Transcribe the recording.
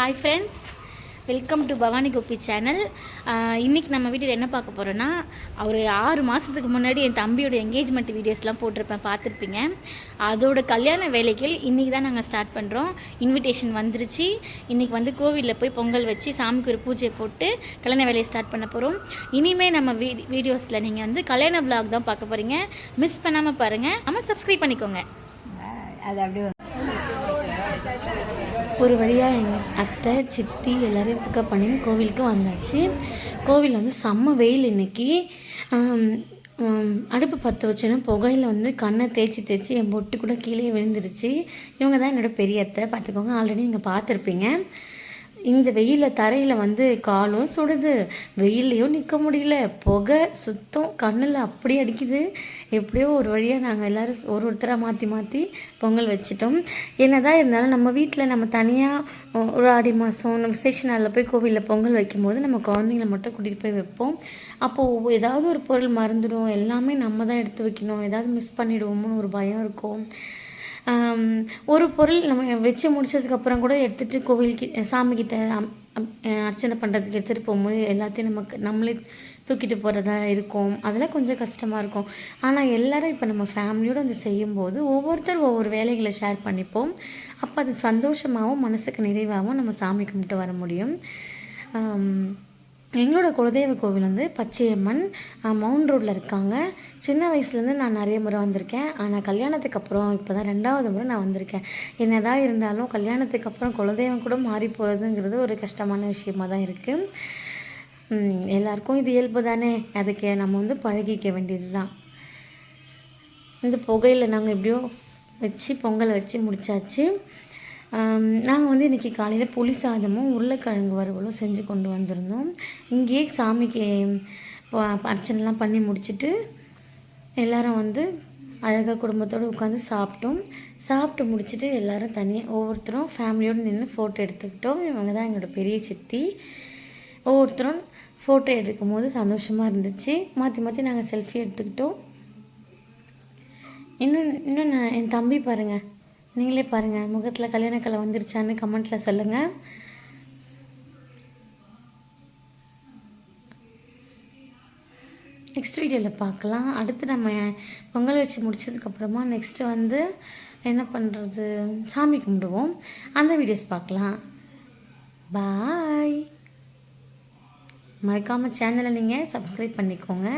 Hi friends welcome to Bhavani Gopi channel இன்றைக்கி நம்ம வீட்டில் என்ன பார்க்க போகிறோன்னா ஒரு ஆறு மாதத்துக்கு முன்னாடி என் தம்பியோட என்கேஜ்மெண்ட் வீடியோஸ்லாம் போட்டிருப்பேன் பார்த்துருப்பீங்க. அதோட கல்யாண வேலைகள் இன்றைக்கி தான் நாங்கள் ஸ்டார்ட் பண்ணுறோம் இன்விடேஷன் வந்துருச்சு. இன்றைக்கி வந்து கோவிலில் போய் பொங்கல் வச்சு சாமிக்கு ஒரு பூஜை போட்டு கல்யாண வேலையை ஸ்டார்ட் பண்ண போகிறோம் இனிமேல் நம்ம வீ வீடியோஸில் நீங்கள் வந்து கல்யாண vlog தான் பார்க்க போகிறீங்க மிஸ் பண்ணாமல் பாருங்கள் நம்ம சப்ஸ்கிரைப் பண்ணிக்கோங்க. அது அப்படியே ஒரு வழியாக எங்கள் அத்தை சித்தி எல்லோரையும் பிக்கப் பண்ணி கோவிலுக்கு வந்தாச்சு. கோவில் வந்து செம்ம வெயில் இன்னைக்கு. அடுப்பு பற்ற வச்சோன்னா புகையில் வந்து கண்ணை தேய்ச்சி தேய்ச்சி என் பொட்டு கூட கீழே விழுந்துருச்சு. இவங்க தான் என்னோட பெரிய அத்தை. பார்த்துக்கோங்க ஆல்ரெடி நீங்கள் பார்த்துருப்பீங்க. இந்த வெயிலில் தரையில் வந்து காலும் சுடுது. வெயில்லையும் நிற்க முடியல. புகை சுத்தம் கண்ணில் அப்படி அடிக்குது. எப்படியோ ஒரு வழியாக நாங்கள் எல்லோரும் ஒரு ஒருத்தராக மாற்றி மாற்றி பொங்கல் வச்சிட்டோம். என்னதான் இருந்தாலும் நம்ம வீட்டில் நம்ம தனியாக ஒரு ஆடி மாதம் நம்ம விசேஷ நாளில் போய் கோவிலில் பொங்கல் வைக்கும்போது நம்ம குழந்தைங்கள மட்டும் கூட்டிகிட்டு போய் வைப்போம். அப்போது ஏதாவது ஒரு பொருள் மறந்துடும். எல்லாமே நம்ம தான் எடுத்து வைக்கணும். ஏதாவது மிஸ் பண்ணிடுவோமோன்னு ஒரு பயம் இருக்கும். ஒரு பொருள் நம்ம வச்சு முடிச்சதுக்கப்புறம் கூட எடுத்துகிட்டு கோவில்கிட்ட சாமிக்கிட்ட அம்- அர்ச்சனை பண்ணுறதுக்கு எடுத்துகிட்டு போகும்போது எல்லாத்தையும் நமக்கு நம்மளே தூக்கிட்டு போகிறதா இருக்கும். அதெல்லாம் கொஞ்சம் கஷ்டமாக இருக்கும். ஆனால் எல்லோரும் இப்போ நம்ம ஃபேமிலியோடு வந்து செய்யும்போது ஒவ்வொருத்தர் ஒவ்வொரு வேலைகளை ஷேர் பண்ணிப்போம். அப்போ அது சந்தோஷமாகவும் மனசுக்கு நிறைவாகவும் நம்ம சாமி கும்பிட்டு வர முடியும். எங்களோட குலதெய்வ கோவில் வந்து பச்சையம்மன் மவுண்ட் ரோட்டில் இருக்காங்க. சின்ன வயசுலேருந்து நான் நிறைய முறை வந்திருக்கேன். ஆனால் கல்யாணத்துக்கு அப்புறம் இப்போ தான் ரெண்டாவது முறை நான் வந்திருக்கேன். என்னதான் இருந்தாலும் கல்யாணத்துக்கு அப்புறம் குலதெய்வம் கூட மாறி போகிறதுங்கிறது ஒரு கஷ்டமான விஷயமா தான் இருக்குது எல்லாருக்கும் இது இயல்பு தானே. அதுக்கு நம்ம வந்து பழகிக்க வேண்டியது தான் இந்த புகையில் நாங்கள் எப்படியோ வச்சு பொங்கலை வச்சு முடிச்சாச்சு. நாங்கள் வந்து இன்றைக்கி காலையில் புளி சாதமும் உருளைக்கிழங்கு வறுவலும் செஞ்சு கொண்டு வந்திருந்தோம். இங்கேயே சாமிக்கு ப- அர்ச்சனைலாம் பண்ணி முடிச்சுட்டு எல்லோரும் வந்து அழகாக குடும்பத்தோடு உட்காந்து சாப்பிட்டோம். சாப்பிட்டு முடிச்சுட்டு எல்லாரும் தனியாக ஒவ்வொருத்தரும் ஃபேமிலியோடு நின்று ஃபோட்டோ எடுத்துக்கிட்டோம். இவங்க தான் எங்களோட பெரிய சித்தி. ஒவ்வொருத்தரும் ஃபோட்டோ எடுக்கும் போது சந்தோஷமாக இருந்துச்சு. மாற்றி மாற்றி நாங்கள் செல்ஃபி எடுத்துக்கிட்டோம். இன்னும் இன்னும் நான் என் தம்பி பாருங்கள் நீங்களே பாருங்கள் முகத்தில் கல்யாணக்கலை வந்துருச்சான்னு கமெண்ட்டில் சொல்லுங்கள் நெக்ஸ்ட் வீடியோவில் பார்க்கலாம். அடுத்து நம்ம பொங்கல் வச்சு முடிச்சதுக்கப்புறமா நெக்ஸ்ட்டு வந்து என்ன பண்ணுறது சாமி கும்பிடுவோம். அந்த வீடியோஸ் பார்க்கலாம். பாய் மறக்காமல் சேனலை நீங்கள் சப்ஸ்கிரைப் பண்ணிக்கோங்க.